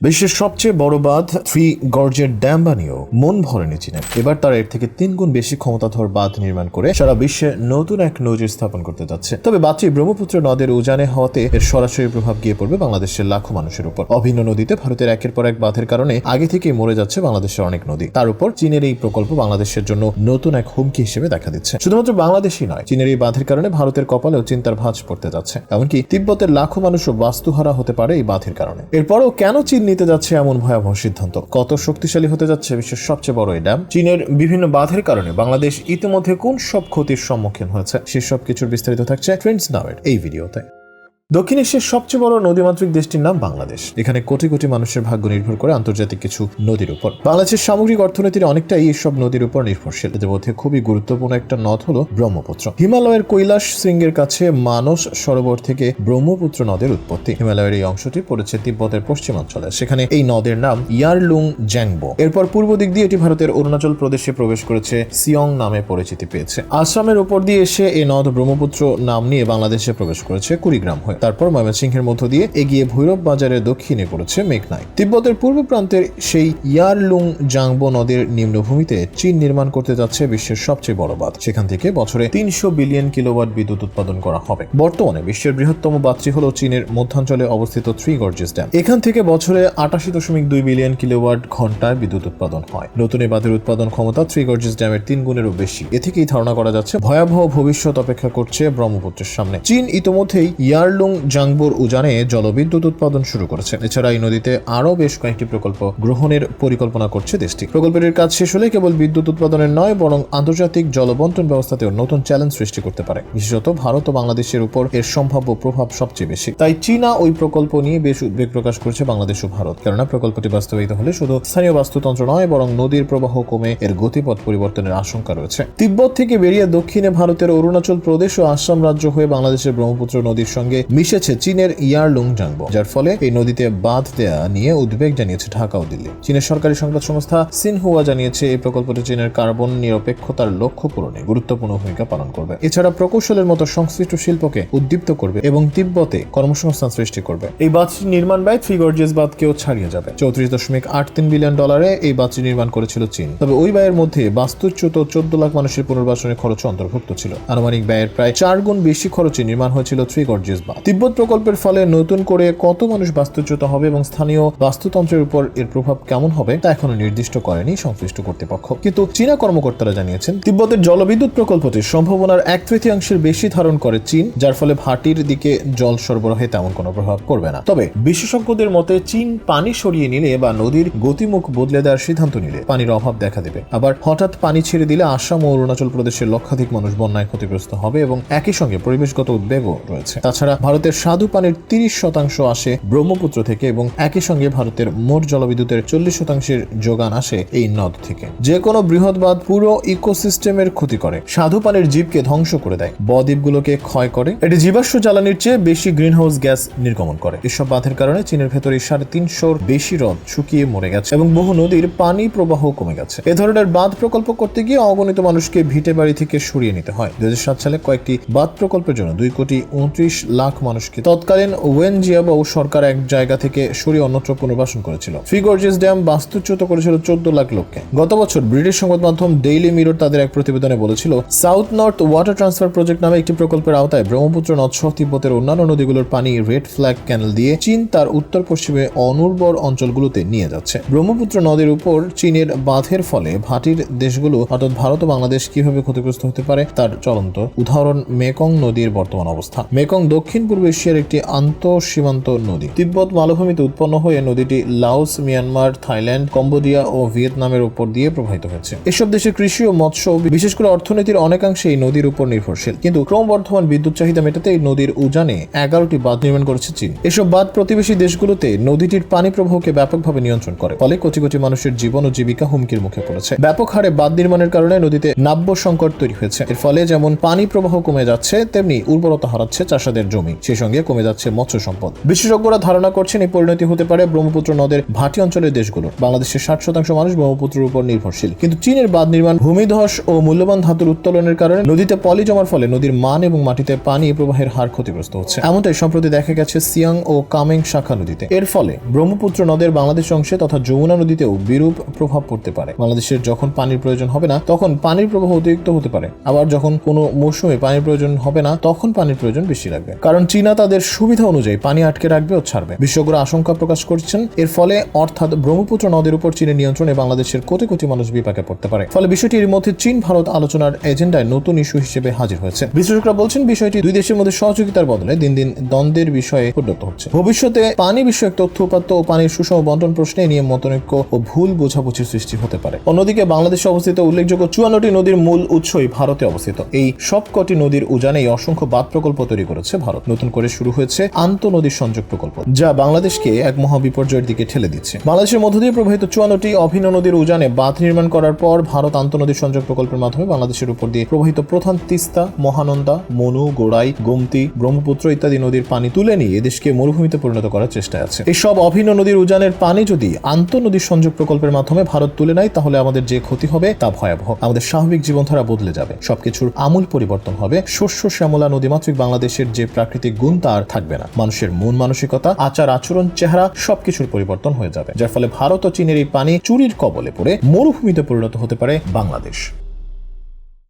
বিশ্বের সবচেয়ে বড় বাঁধ, থ্রি গর্জের ড্যাম বানিয়েও মন ভরেনি চীনের এবার তারা এর থেকে তিন গুণ বেশি ক্ষমতাধর বাঁধ নির্মাণ করে সারা বিশ্বে নতুন এক নজির স্থাপন করতে যাচ্ছে। তবে বাচ্চি ব্রহ্মপুত্র নদের উজানে হওয়াতে এর সরাসরি প্রভাব গিয়ে পড়বে বাংলাদেশের লাখো মানুষের উপর। অভিন্ন নদীতে ভারতের একের পর এক বাঁধের কারণে আগে থেকেই মরে যাচ্ছে বাংলাদেশের অনেক নদী। তার উপর চীনের এই প্রকল্প বাংলাদেশের জন্য নতুন এক হুমকি হিসেবে দেখা দিচ্ছে। শুধুমাত্র বাংলাদেশই নয়, চীনের এই বাঁধের কারণে ভারতের কপালেও চিন্তার ভাঁজ পড়তে যাচ্ছে। এমনকি তিব্বতের লাখো মানুষও বাস্তুহারা হতে পারে এই বাঁধের কারণে। এরপরও কেন চীন নিতে যাচ্ছে এমন ভয়াবহ সিদ্ধান্ত। কত শক্তিশালী হতে যাচ্ছে বিশ্বের সবচেয়ে বড় এই ড্যাম চীনের বিভিন্ন বাধের কারণে বাংলাদেশ ইতিমধ্যে কোন সব ক্ষতির সম্মুখীন হয়েছে? সেসব কিছুর বিস্তারিত থাকছে ফ্রেন্ডস নামের এই ভিডিওতে। দক্ষিণ এশিয়ার সবচেয়ে বড় নদীমাতৃক দেশটির নাম বাংলাদেশ। এখানে কোটি কোটি মানুষের ভাগ্য নির্ভর করে আন্তর্জাতিক কিছু নদীর উপর। বাংলাদেশের সামগ্রিক অর্থনীতির অনেকটাই এইসব নদীর উপর নির্ভরশীল। এদের মধ্যে খুবই গুরুত্বপূর্ণ একটা নদ হলো ব্রহ্মপুত্র। হিমালয়ের কৈলাস শৃঙ্গের কাছে মানস সরোবর থেকে ব্রহ্মপুত্র নদের উৎপত্তি। হিমালয়ের এই অংশটি পড়েছে তিব্বতের পশ্চিমাঞ্চলে। সেখানে এই নদের নাম ইয়ারলুং জ্যাংবো এরপর পূর্ব দিক দিয়ে এটি ভারতের অরুণাচল প্রদেশে প্রবেশ করেছে, সিয়ং নামে পরিচিতি পেয়েছে। আসামের উপর দিয়ে এসে এই নদ ব্রহ্মপুত্র নাম নিয়ে বাংলাদেশে প্রবেশ করেছে কুড়িগ্রাম হয়ে। তারপর ময়মনসিংহের মধ্য দিয়ে এগিয়ে ভৈরব বাজারের দক্ষিণে পড়েছে মেঘনাই তিব্বতের পূর্ব প্রান্তের সেই ইয়ারলুং জাংবো নদের নিম্নভূমিতে চীন নির্মাণ করতে যাচ্ছে বিশ্বের সবচেয়ে বড় বাঁধ। সেখান থেকে বছরে তিনশো বিলিয়ন কিলোওয়াট বিদ্যুৎ উৎপাদন করা হবে। বর্তমানে বিশ্বের বৃহত্তম বাঁধটি হল চীনের মধ্যাঞ্চলে অবস্থিত থ্রি গর্জেস ড্যাম। এখান থেকে বছরে আটাশি দশমিক দুই বিলিয়ন কিলোওয়াট ঘন্টায় বিদ্যুৎ উৎপাদন হয়। নতুন এই বাঁধের উৎপাদন ক্ষমতা থ্রি গর্জেস ড্যামের তিন গুণেরও বেশি। এ থেকেই ধারণা করা যাচ্ছে ভয়াবহ ভবিষ্যৎ অপেক্ষা করছে ব্রহ্মপুত্রের সামনে। চীন ইতোমধ্যেই ইয়ারলুং জাংবোর উজানে জলবিদ্যুৎ উৎপাদন শুরু করেছে। এছাড়া এই নদীতে আরও বেশ কয়েকটি প্রকল্প গ্রহণের পরিকল্পনা করছে দেশটি। প্রকল্পটির কাজ শেষ হলে কেবল বিদ্যুৎ উৎপাদনের নয়, বরং আন্তর্জাতিক জলবন্টন ব্যবস্থাতেও নতুন চ্যালেঞ্জ সৃষ্টি করতে পারে। বিশেষত ভারত ও বাংলাদেশের উপর এর সম্ভাব্য প্রভাব সবচেয়ে বেশি। তাই চীনা ওই প্রকল্প নিয়ে বেশ উদ্বেগ প্রকাশ করছে বাংলাদেশ ও ভারত। কেননা প্রকল্পটি বাস্তবায়িত হলে শুধু স্থানীয় বাস্তুতন্ত্র নয়, বরং নদীর প্রবাহ কমে এর গতিপথ পরিবর্তনের আশঙ্কা রয়েছে। তিব্বত থেকে বেরিয়ে দক্ষিণে ভারতের অরুণাচল প্রদেশ ও আসাম রাজ্য হয়ে বাংলাদেশের ব্রহ্মপুত্র নদীর সঙ্গে মিশেছে চীনের ইয়ারলুং জাংবো, যার ফলে এই নদীতে বাঁধ দেয়া নিয়ে উদ্বেগ জানিয়েছে ঢাকা ও দিল্লি। চীনের সরকারি সংবাদ সংস্থা সিনহুয়া জানিয়েছে এই প্রকল্পটি চীনের কার্বন নিরপেক্ষতার লক্ষ্য পূরণে গুরুত্বপূর্ণ ভূমিকা পালন করবে। এছাড়া প্রকৌশলের মতো সংশ্লিষ্ট শিল্পকে উদ্দীপ্ত করবে এবং তিব্বতে কর্মসংস্থান সৃষ্টি করবে। এই বাঁধটির নির্মাণ ব্যয় থ্রি বাঁধকেও ছাড়িয়ে যাবে। চৌত্রিশ দশমিক আট তিন বিলিয়ন ডলারে এই বাঁধটি নির্মাণ করেছিল চীন। তবে ওই ব্যয়ের মধ্যে বাস্তুচ্যুত চোদ্দ লাখ মানুষের পুনর্বাসনের খরচ অন্তর্ভুক্ত ছিল। আনুমানিক ব্যয়ের প্রায় চার গুণ বেশি খরচে নির্মাণ হয়েছিল থ্রি গর্জিয়াস বাঁধ। তিব্বত প্রকল্পের ফলে নতুন করে কত মানুষ বাস্তুচ্যুত হবে এবং স্থানীয় বাস্তুতন্ত্রের উপর এর প্রভাব কেমন হবে, তা এখনও নির্দিষ্ট করেনি সংশ্লিষ্ট কর্তৃপক্ষ। কিন্তু চীনা কর্মকর্তারা জানিয়েছেন, তিব্বতের জলবিদ্যুৎ প্রকল্পটির সম্ভাবনার এক তৃতীয়াংশের বেশি ধারণ করে চীন, যার ফলে ভাটির দিকে জল সরবরাহে তেমন কোনো প্রভাব করবে না। তবে বিশেষজ্ঞদের মতে, চীন পানি সরিয়ে নিলে বা নদীর গতিমুখ বদলে দেওয়ার সিদ্ধান্ত নিলে পানির অভাব দেখা দেবে। আবার হঠাৎ পানি ছেড়ে দিলে আসাম ও অরুণাচল প্রদেশের লক্ষাধিক মানুষ বন্যায় ক্ষতিগ্রস্ত হবে এবং একই সঙ্গে পরিবেশগত উদ্বেগও রয়েছে। তাছাড়া ভারতের স্বাদু পানির তিরিশ শতাংশ আসে ব্রহ্মপুত্র থেকে এবং একই সঙ্গে ভারতের মোট জলবিদ্যুতের চল্লিশ শতাংশের যোগান আসে এই নদ থেকে। যে কোনো বৃহৎ বাঁধ পুরো ইকোসিস্টেমের ক্ষতি করে। স্বাদু পানির জীবকে ধ্বংস করে দেয়। বদ্বীপগুলোকে ক্ষয় করে। এটি জীবাশ্ম জ্বালানির চেয়ে বেশি গ্রিনহাউস গ্যাস নির্গমন করে। এসব বাঁধের কারণে চীনের ভেতরে সাড়ে তিনশোর বেশি হ্রদ শুকিয়ে মরে গেছে এবং বহু নদীর পানি প্রবাহ কমে গেছে। এ ধরনের বাঁধ প্রকল্প করতে গিয়ে অগণিত মানুষকে ভিটে বাড়ি থেকে সরিয়ে নিতে হয়। দুই হাজার সাত সালে কয়েকটি বাঁধ প্রকল্পের জন্য দুই কোটি উনত্রিশ লাখ মানুষকে। তৎকালীন ওয়েন জিয়াবাউ সরকার এক জায়গা থেকে সরিয়ে অন্যত্র পুনর্বাসন করেছিল। গর্জেস ড্যাম বাস্তুচ্যুত করেছিল চোদ্দ লাখ লোককে। গত বছর ব্রিটিশ সংবাদ মাধ্যম ডেইলি মিরর তাদের এক প্রতিবেদনে বলেছিল, south north water transfer project নামে একটি প্রকল্পের আওতায় ব্রহ্মপুত্র, নদসহ তিব্বতের অন্যান্য নদীগুলোর পানি রেড ফ্ল্যাগ ক্যানেল দিয়ে চীন তার উত্তর পশ্চিমে অনুর্বর অঞ্চলগুলোতে নিয়ে যাচ্ছে। ব্রহ্মপুত্র নদীর উপর চীনের বাঁধের ফলে ভাটির দেশগুলো, অর্থাৎ ভারত ও বাংলাদেশ কীভাবে ক্ষতিগ্রস্ত হতে পারে তার চলন্ত উদাহরণ মেকং নদীর বর্তমান অবস্থা। মেকং দক্ষিণ পূর্ব এশিয়ার একটি আন্তঃ সীমান্ত নদী। তিব্বত মালভূমিতে উৎপন্ন হয়ে নদীটি লাওস, মিয়ানমার, থাইল্যান্ড, কম্বোডিয়া ও ভিয়েতনামের উপর দিয়ে প্রবাহিত হয়েছে। এসব দেশে কৃষি ও মৎস্য, বিশেষ করে অর্থনীতির অনেকাংশে এই নদীর উপর নির্ভরশীল। কিন্তু ক্রমবর্ধমান বিদ্যুৎ চাহিদা মেটাতে এই নদীর উজানে এগারোটি বাঁধ নির্মাণ করেছে চীন। এসব বাঁধ প্রতিবেশী দেশগুলোতে নদীটির পানি প্রবাহকে ব্যাপকভাবে নিয়ন্ত্রণ করে, ফলে কোটি কোটি মানুষের জীবন ও জীবিকা হুমকির মুখে পড়েছে। ব্যাপক হারে বাঁধ নির্মাণের কারণে নদীতে নাব্য সংকট তৈরি হয়েছে। এর ফলে যেমন পানি প্রবাহ কমে যাচ্ছে, তেমনি উর্বরতা হারাচ্ছে চাষাদের জমি। সেই সঙ্গে কমে যাচ্ছে মৎস্য সম্পদ। বিশেষজ্ঞরা ধারণা করছেন এই পরিণতি হতে পারে ব্রহ্মপুত্র নদের ভাটি অঞ্চলের দেশগুলোর বাংলাদেশের ষাট শতাংশ মানুষ ব্রহ্মপুত্রের উপর নির্ভরশীল। কিন্তু চীনের বাঁধ নির্মাণ, ভূমিধস ও মূল্যবান ধাতুর উত্তোলনের কারণে নদীতে পলি জমার ফলে নদীর মান এবং মাটিতে পানি প্রবাহের হার ক্ষতিগ্রস্ত হচ্ছে। এমনটাই সম্প্রতি দেখা গেছে সিয়াং ও কামেং শাখা নদীতে। এর ফলে ব্রহ্মপুত্র নদের বাংলাদেশ অংশে তথা যমুনা নদীতেও বিরূপ প্রভাব পড়তে পারে। বাংলাদেশের যখন পানির প্রয়োজন হবে না, তখন পানির প্রবাহ অতিরিক্ত হতে পারে। আবার যখন কোনো মৌসুমে পানির প্রয়োজন হবে না, তখন পানির প্রয়োজন বেশি লাগবে। কারণ চীনা তাদের সুবিধা অনুযায়ী পানি আটকে রাখবে ও ছাড়বে। বিশেষজ্ঞরা আশঙ্কা প্রকাশ করছেন, এর ফলে অর্থাৎ ব্রহ্মপুত্র নদের উপর চীনের নিয়ন্ত্রণে বাংলাদেশের কোটি কোটি মানুষ বিপাকে পড়তে পারে। ফলে বিষয়টি এর মধ্যে চীন, ভারত আলোচনার এজেন্ডায় নতুন ইস্যু হিসেবে হাজির হয়েছে। বিশ্লেষকরা বলছেন, বিষয়টি দুই দেশের মধ্যে সহযোগিতার বদলে দিন দিন দ্বন্দ্বের বিষয়ে পরিণত হচ্ছে। ভবিষ্যতে পানি বিষয়ক তথ্য উপাত্ত ও পানির সুষম বন্টন প্রশ্নে নিয়ে মতনৈক্য ও ভুল বোঝাবুঝির সৃষ্টি হতে পারে। অন্যদিকে বাংলাদেশে অবস্থিত উল্লেখযোগ্য চুয়ান্নটি নদীর মূল উৎসই ভারতে অবস্থিত। এই সবকটি নদীর উজানেই অসংখ্য বাঁধ প্রকল্প তৈরি করেছে ভারত। নতুন করে শুরু হয়েছে আন্ত নদীর সংযোগ প্রকল্প, যা বাংলাদেশকে এক মহাবিপর্যয়ের দিকে ঠেলে দিচ্ছে। বাংলাদেশের মধ্য দিয়ে প্রবাহিত চুয়ান্নটি অভিন্ন নদীর উজানে বাঁধ নির্মাণ করার পর ভারত আন্তঃনদীর সংযোগ প্রকল্পের মাধ্যমে বাংলাদেশের উপর দিয়ে প্রবাহিত প্রধান তিস্তা, মহানন্দা, মনু, গোড়াই, গোমতি, ব্রহ্মপুত্র ইত্যাদি নদীর পানি তুলে নিয়ে এদেশকে মরুভূমিতে পরিণত করার চেষ্টা আছে। এই সব অভিন্ন নদীর উজানের পানি যদি আন্তঃনদীর সংযোগ প্রকল্পের মাধ্যমে ভারত তুলে নেয়, তাহলে আমাদের যে ক্ষতি হবে তা ভয়াবহ। আমাদের স্বাভাবিক জীবনধারা বদলে যাবে। সবকিছুর আমূল পরিবর্তন হবে। শস্য শ্যামলা নদীমাতৃক বাংলাদেশের যে প্রাকৃতিক গুণ তার থাকবে না। মানুষের মন মানসিকতা, আচার, আচরণ, চেহারা সবকিছুর পরিবর্তন হয়ে যাবে। যার ফলে ভারত ও চীনের এই পানি চুরির কবলে পড়ে মরুভূমিতে পরিণত হতে পারে বাংলাদেশ।